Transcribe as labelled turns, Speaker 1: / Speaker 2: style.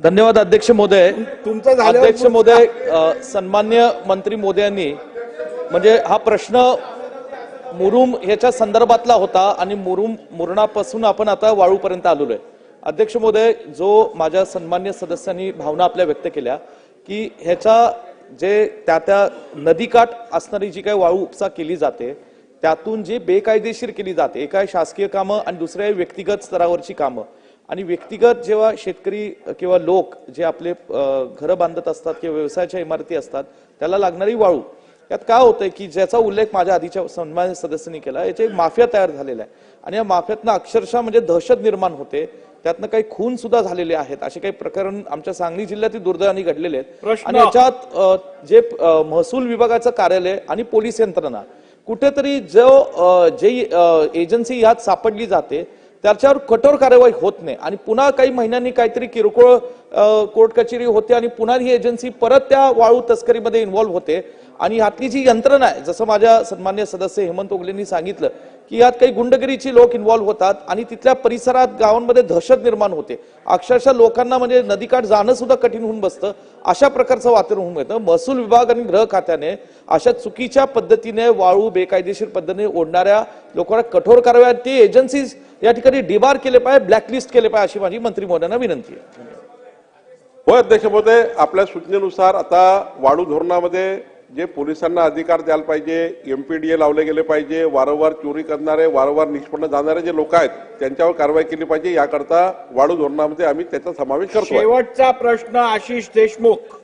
Speaker 1: धन्यवाद अध्यक्ष महोदय
Speaker 2: तुमचं
Speaker 1: अध्यक्ष महोदय अ, सन्मान्य मंत्री मोदयांनी म्हणजे हा प्रश्न मुरुम ह्याच्या संदर्भातला होता आणि मुरुम मुरणापासून आपण आता वाळूपर्यंत आलेलो आहे. अध्यक्ष महोदय जो माझ्या सन्मान्य सदस्यांनी भावना आपल्या व्यक्त केल्या की ह्याच्या जे त्या त्या नदीकाठ असणारी जी काही वाळू उपसा केली जाते त्यातून जी बेकायदेशीर केली जाते एका शासकीय कामं आणि दुसरं आहे व्यक्तिगत स्तरावरची कामं आणि व्यक्तिगत जेव्हा शेतकरी किंवा लोक जे आपले घरं बांधत असतात किंवा व्यवसायाच्या इमारती असतात त्याला लागणारी वाळू यात काय होतंय की ज्याचा उल्लेख माझ्या आधीच्या सन्मान्य सदस्यांनी केला याचे माफिया तयार झालेला आहे आणि या माफियातनं अक्षरशः म्हणजे दहशत निर्माण होते त्यातनं काही खून सुद्धा झालेले आहेत असे काही प्रकरण आमच्या सांगली जिल्ह्यातील दुर्दैवाने घडलेले आहेत. आणि याच्यात जे महसूल विभागाचं कार्यालय आणि पोलीस यंत्रणा कुठेतरी जो जे एजन्सी यात सापडली जाते त्याच्यावर कठोर कार्यवाही होत नाही. आणि पुन्हा काही महिन्यांनी काहीतरी किरकोळ कोर्ट कचेरी होते आणि पुन्हा ही एजन्सी परत त्या वाळू तस्करीमध्ये इन्व्हॉल्व्ह होते. आणि यातली जी यंत्रणा आहे जसं माझ्या सन्मान्य सदस्य हेमंत ओगलेंनी सांगितलं की यात काही गुंडगिरीची लोक इन्व्हॉल्व्ह होतात आणि तिथल्या परिसरात गावांमध्ये दहशत निर्माण होते. अक्षरशः लोकांना म्हणजे नदीकाठ जाणं सुद्धा कठीण होऊन बसतं. अशा प्रकारचं वातावरण होऊन येतं महसूल विभाग आणि गृह खात्याने अशा चुकीच्या पद्धतीने वाळू बेकायदेशीर पद्धतीने ओढणाऱ्या लोकांना कठोर कारवाया ती एजन्सीज या ठिकाणी डिबार केले पाहिजे ब्लॅकलिस्ट केले पाहिजे अशी माझी मंत्री महोदयांना विनंती आहे.
Speaker 3: होय अध्यक्ष महोदय आपल्या सूचनेनुसार आता वाळू धोरणामध्ये जे पोलिसांना अधिकार द्यायला पाहिजे एमपीडीए लावले गेले पाहिजे वारंवार चोरी करणारे वारंवार निष्पन्न जाणारे जे लोक आहेत त्यांच्यावर कारवाई केली पाहिजे. याकरता वाळू धोरणामध्ये आम्ही त्याचा समावेश करतो
Speaker 2: शेवटचा प्रश्न आशिष देशमुख.